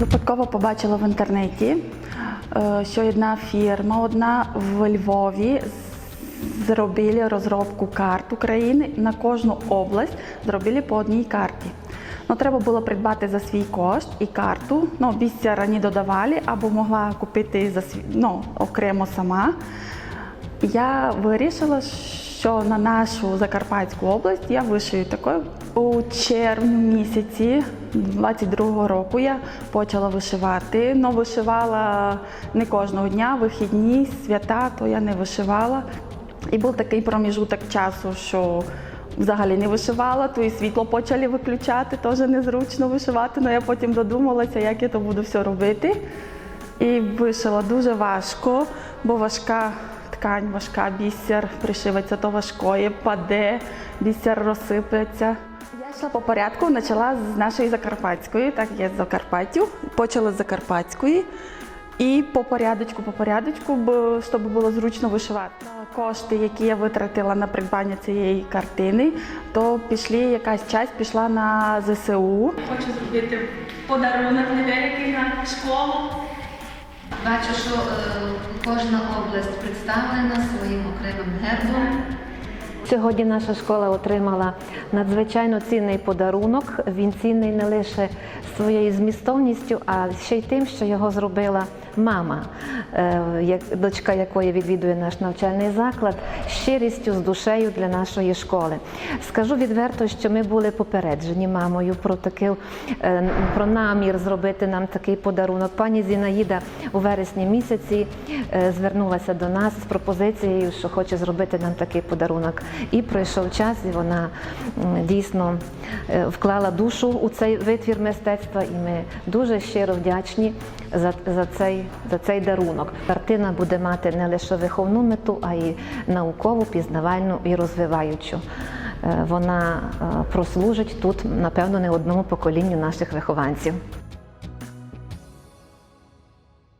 Випадково побачила в інтернеті, е, що одна фірма, одна в Львові зробили розробку карт України на кожну область, зробили по одній карті. Ну, треба було придбати за свій кошт і карту. Ну, бісер не додавали, або могла купити за свій, ну, окремо сама. Я вирішила, що на нашу Закарпатську область я вишию такою. У червні місяці 22-го року я почала вишивати. Ну, вишивала не кожного дня, вихідні, свята, то я не вишивала. І був такий проміжуток часу, що взагалі не вишивала, то і світло почали виключати, теж незручно вишивати. але я потім додумалася, як я то буду все робити. І вишила дуже важко, бо важка ткань, важка бісер, пришивається то важкої, паде, бісер розсипеться. Я йшла по порядку, почала з нашої Закарпатської, так я з Закарпаттю, почала з Закарпатської. І по порядочку, по порядочку, щоб було зручно вишивати. Кошти, які я витратила на придбання цієї картини, то пішли якась часть пішла на ЗСУ. Хочу зробити подарунок невеликий на школу. Бачу, що е, кожна область представлена своїм окремим гербом. Сьогодні наша школа отримала надзвичайно цінний подарунок. Він цінний не лише своєю змістовністю, а ще й тим, що його зробила мама, е, дочка якої відвідує наш навчальний заклад, щирістю з душею для нашої школи. Скажу відверто, що ми були попереджені мамою про таке, е, про намір зробити нам такий подарунок. Пані Зінаїда у вересні місяці е, звернулася до нас з пропозицією, що хоче зробити нам такий подарунок. І пройшов час, і вона дійсно вклала душу у цей витвір мистецтва, і ми дуже щиро вдячні за, за, цей, за цей дарунок. Картина буде мати не лише виховну мету, а й наукову, пізнавальну і розвиваючу. Е, Вона е, прослужить тут, напевно, не одному поколінню наших вихованців.